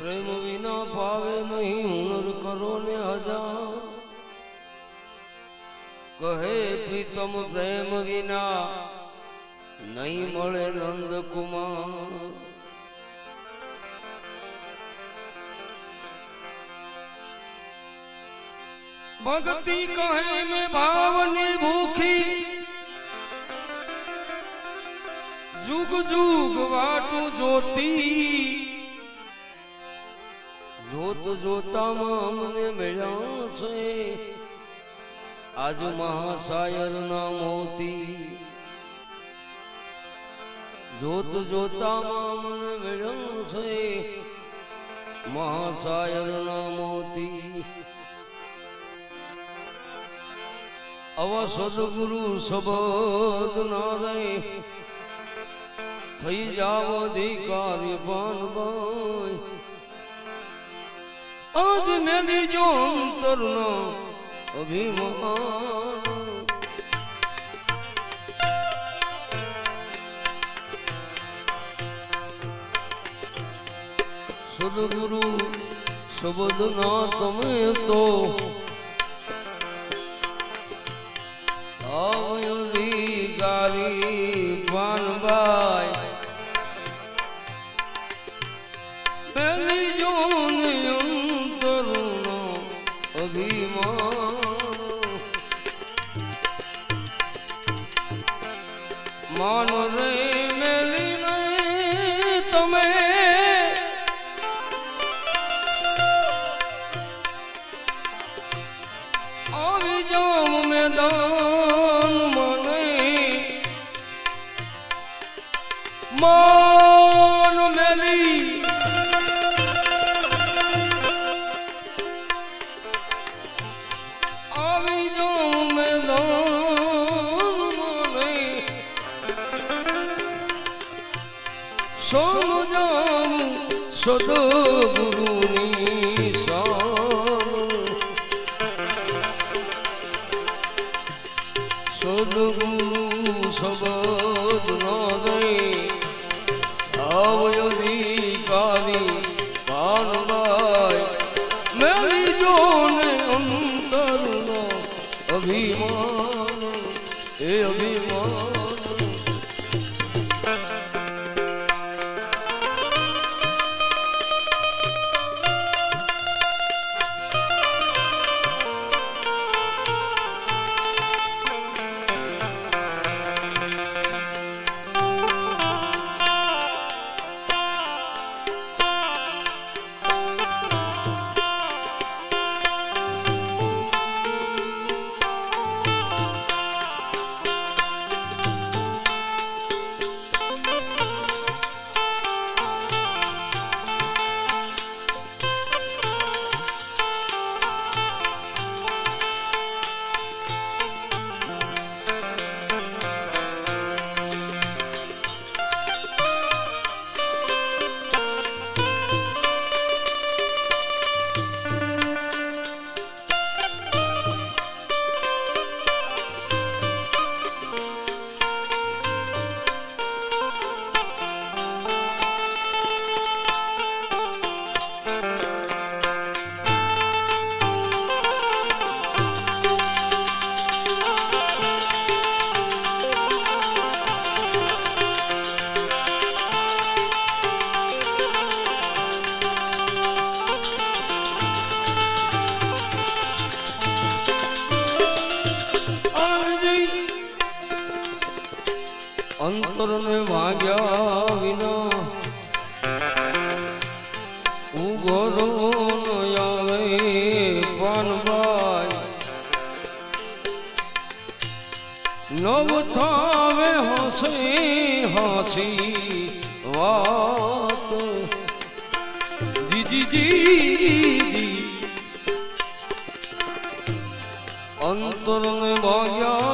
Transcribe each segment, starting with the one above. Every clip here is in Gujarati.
પ્રેમ વિના પાવે નહીં હુનર કરો ને હજા કહે પ્રીતમ પ્રેમ વિના નહીં મળે નંદ કુમાર ભક્તિ કહે મેં ભાવની ભૂખી. જુગ જુગ વાટું જોતી. જોત જોતામાં અમને મળ્યા છે. આજ મહાસાયર ના મોતી. જોત જોતામાં અમને મળ્યા છે. મહાશાયર ના મોતી. આવા સદગુરુ સબદ ના રે થઈ જાવ અધિકારી પાનભાઈ આજ મેલી બીજો અંતરનો અભિમાન. સદગુરુ શબ્દ તમે તો માન રે અંતરને ભાગ્યા વિના ઉગરો આવે પાનભાઈ નવ થાવે હસી હસી વાત. જી જી જી જી અંતર ને ભાગ્યા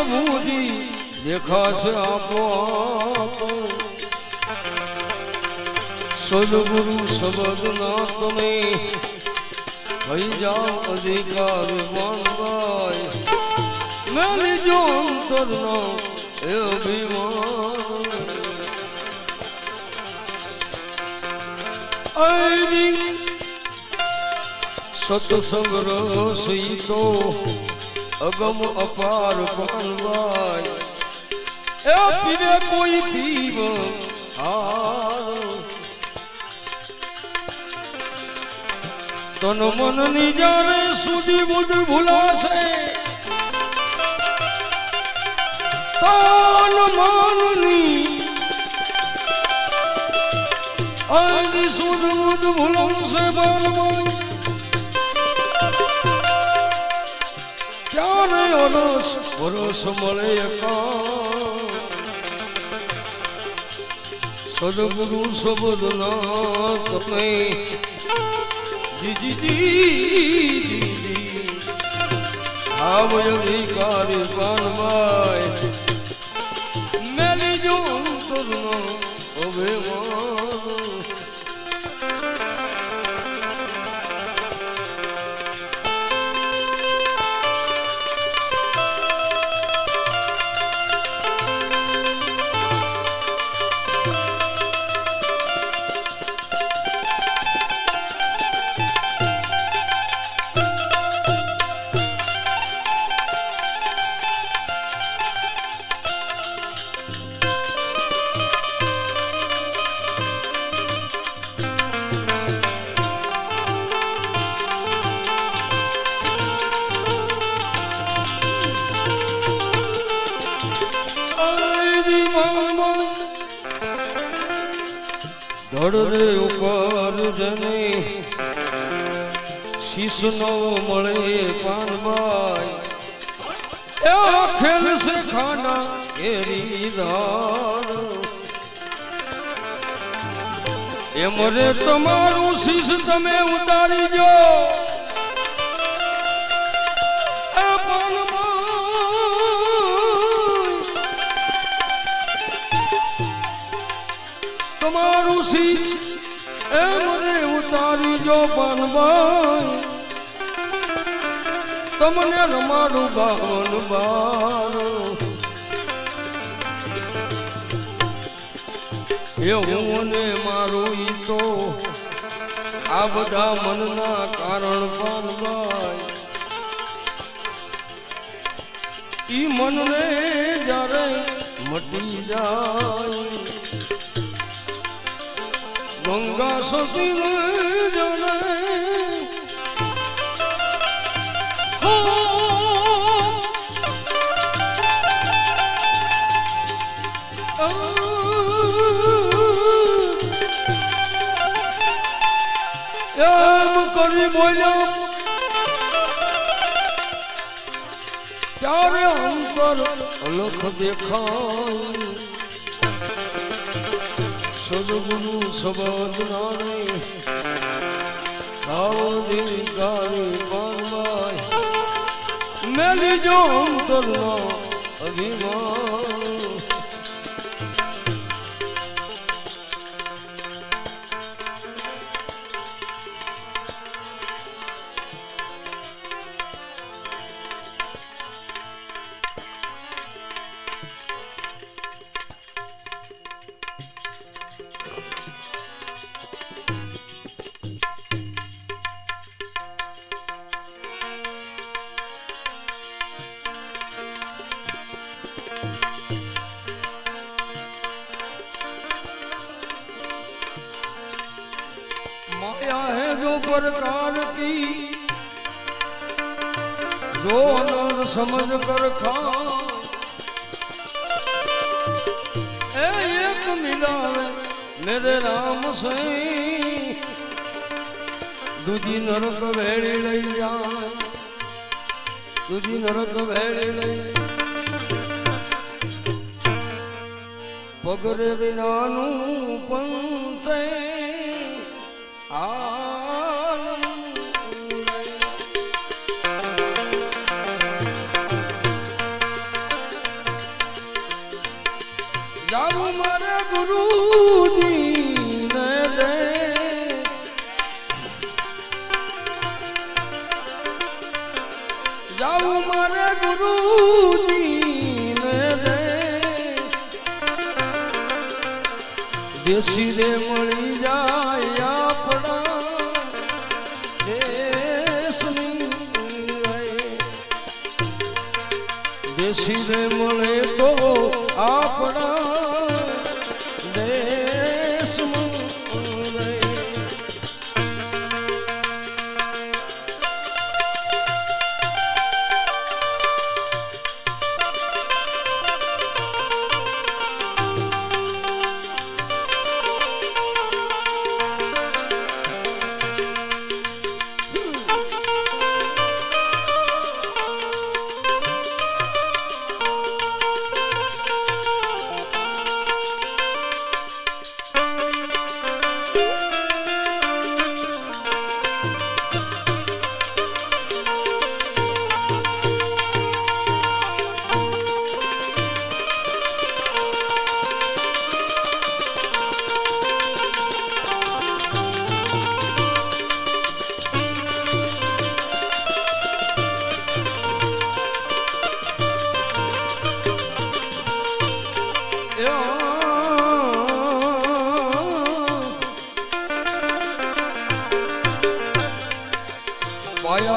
પ્રભુજી, દેખાશે આપો સદગુરુ શબ્દ ના તમે થઈ જાઓ અધિકાર માનવાય મેલી જો અંતર નો એ અભિમાન. સત્સંગ રસી તો અગમ અપાર પાનવાય એ પીરે કોઈ દીવ તન મનની જાણે સુધી બુદ્ધ ભૂલાશે. તન મનની આજ સુધી બુદ્ધ ભૂલાશે બાલ ક્યારે અરસ પુરુષ મળે સદગુરુ શબ્દ ના તમે જી જી જી જી આવ અધિકારી પાનભાઈ તમારું શીશ તમે ઉતારી પાનબાઈ તમારું શીશ એ મને ઉતારી જો પાનબાઈ તમને રમાડું બાવન બાર. એ હું ને મારું ઈ તો આ બધા મનના કારણ પાનબાઈ ઈ મનને જ્યારે મટી જાય ગંગા સતી જને કરી બોલ્યો? ત્યારે અંતર અલખ દેખાય. સદગુરુ સબદ નાની આવો દિલ ગાવી પાનવાય મેલી જો અંતરનો અભિમાન સમજ કર ખા. એ એક મિલાવે, મેરે રામ સે દૂધી નરક વેળી લઈ જા. દૂધી નરક વેળી લઈ પગરે વિનાનું પંતે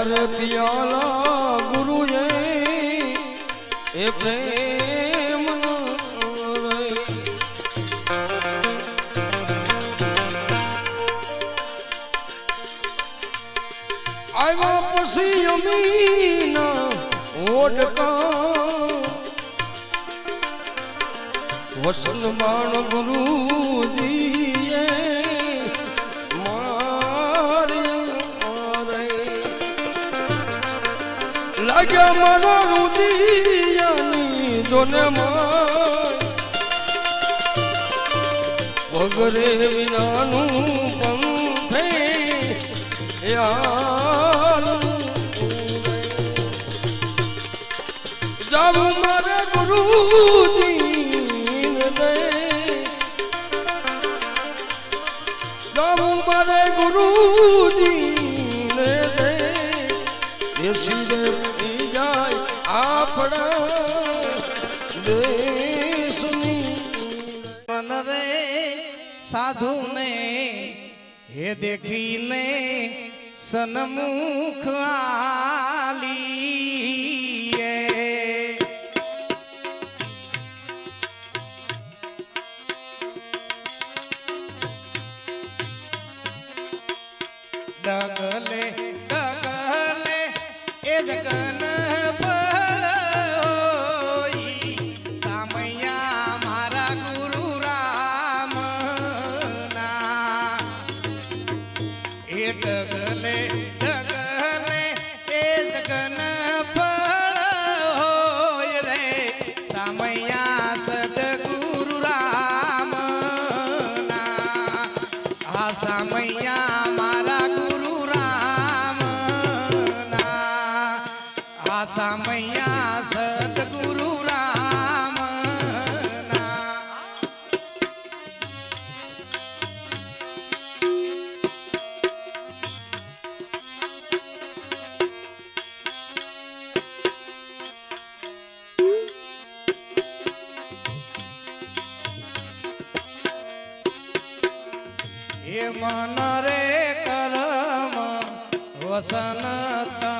પરથિયાલા ગુરુએ એ પ્રેમ આવ્યા પછી અમીના ઓટકા વસન બાણ ગુરુ ને વગરે વિનાનું પંથે યા દેખીને સનમુખ આલી ડગલે ડગલે એ જગન પર મન રે કરમ વસનતા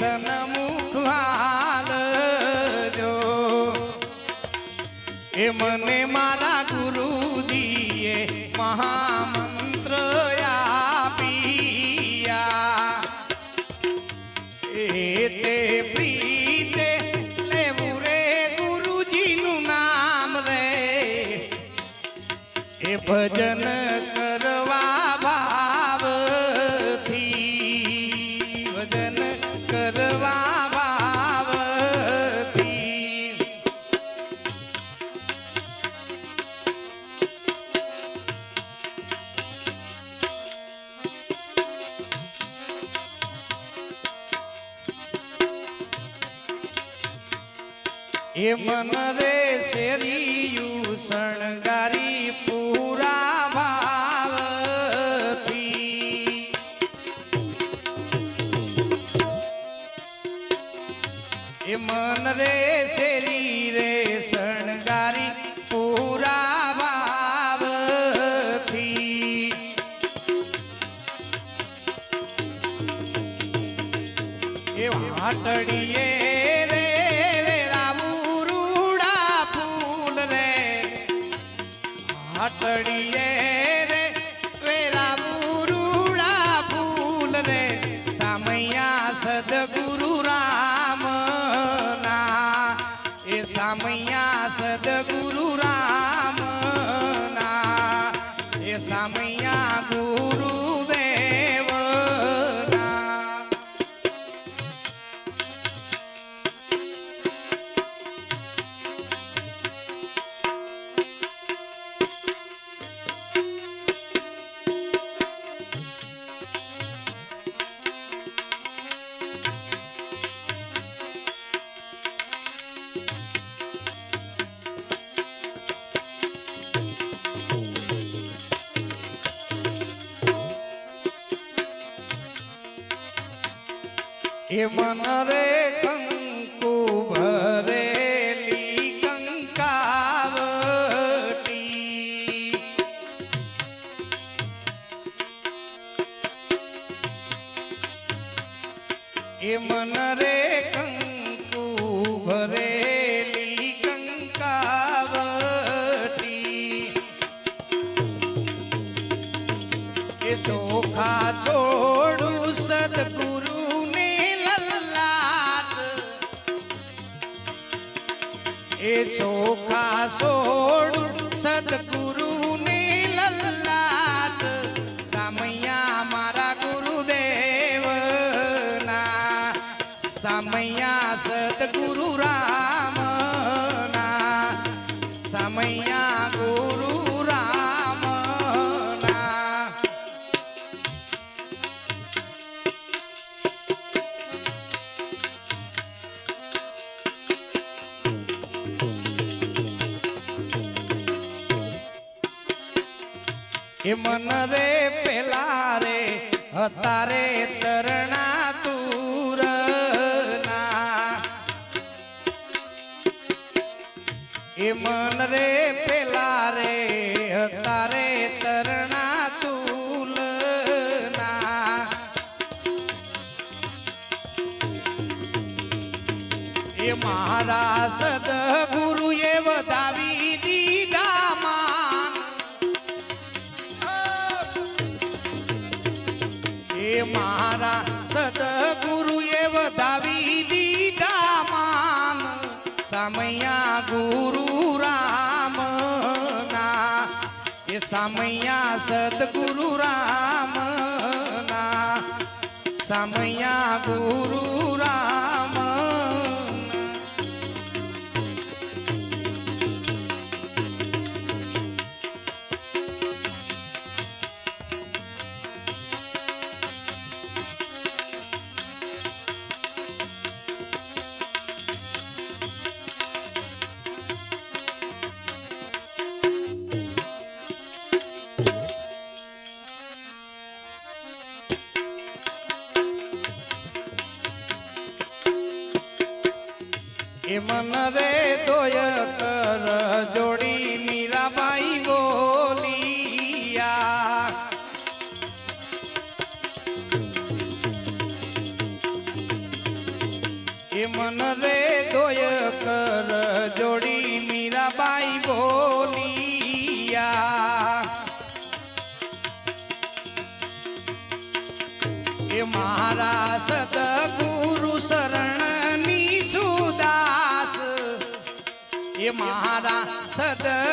સન્મુખ હાલ જો એ મને મારા એ મન રે શેરીયું શણગારી પૂરા વાટડીએ રે વેરાવું રૂડા ફૂલ રે સામૈયા સદગુરુ રામ ના એ સામૈયા સદગુરુ રામ એ મન રે છોડું સદગુરુ ને લલાટ સામૈયા મારા ગુરુદેવ ના. સામૈયા સદગુરુ રામ ના. સામૈયા ગુરુ એ મન રે પેલા રે હતા રે તરણા તુર એ મન રે પેલા રે હતા રે તરણા તુલ એ મારા સદગુરુએ ગુરુ રામ ના એ સામૈયા સદગુરુ રામ ના સામૈયા ગુરુ રામ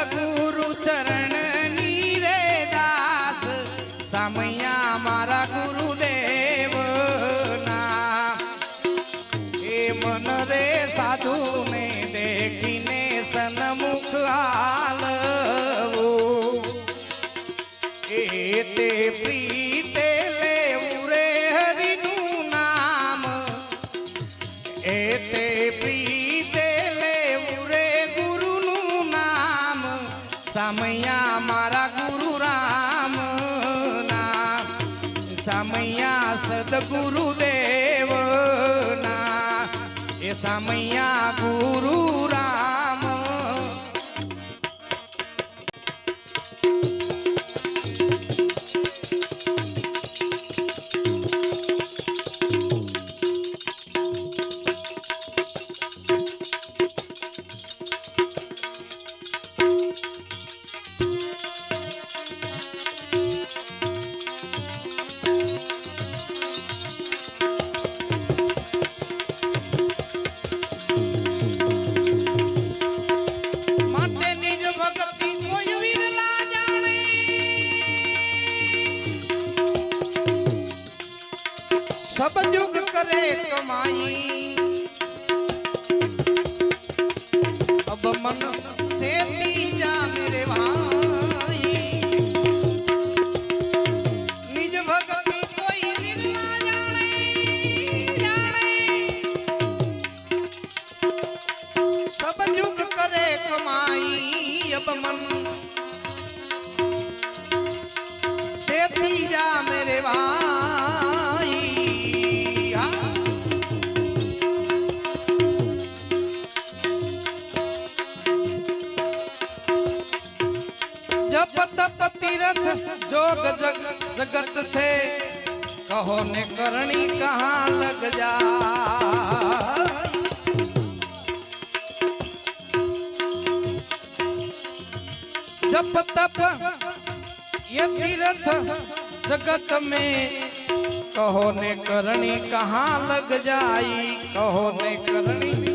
સદગુરુ ચરણની રે દાસ. સામૈયા મારા ગુરુદેવના એ મન રે સાધુને દેખીને સન્મુખ હાલવું સામૈયા ગુરુ રામ जब मन। सेती जा मेरे भाई। तप तीरथ जोग जग जगत से, कहो ने करणी कहाँ लग जा। जप तप ये तीरथ जगत में कहो ने करनी कहाँ लग जाई कहो ने करनी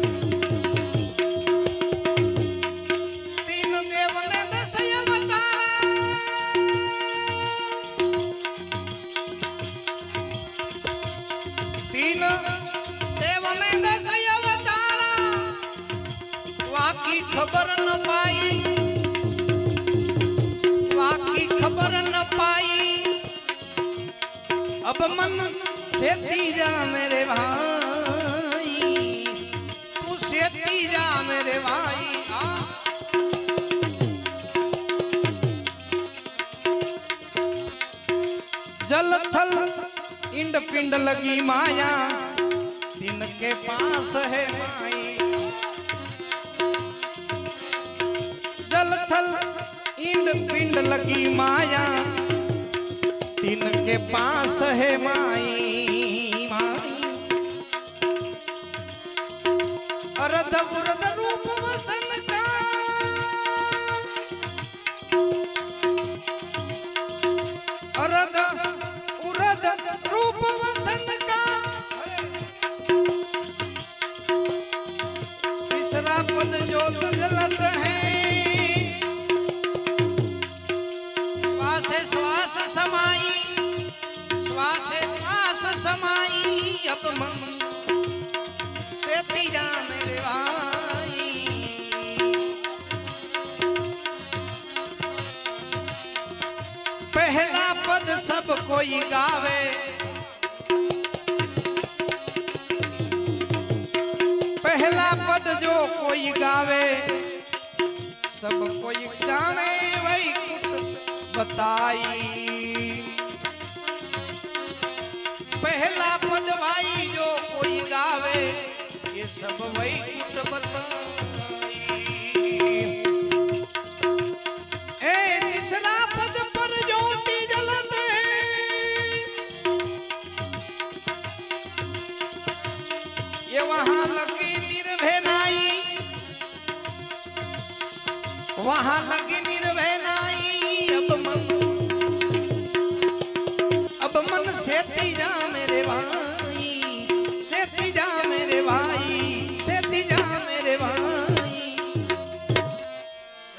सेती जा मेरे भाई। तू सेती जा मेरे भाई। जल थल, इंड पिंड लगी माया। तिनके पास है माई। जल थल, इंड पिंड लगी माया। दिन के पास है माई। Malcolm Wilson. કોઈ ગાવે. પહેલા પદ જો કોઈ ગાવે સબ કોઈ જાણે વૈકુંઠ બતાઈ.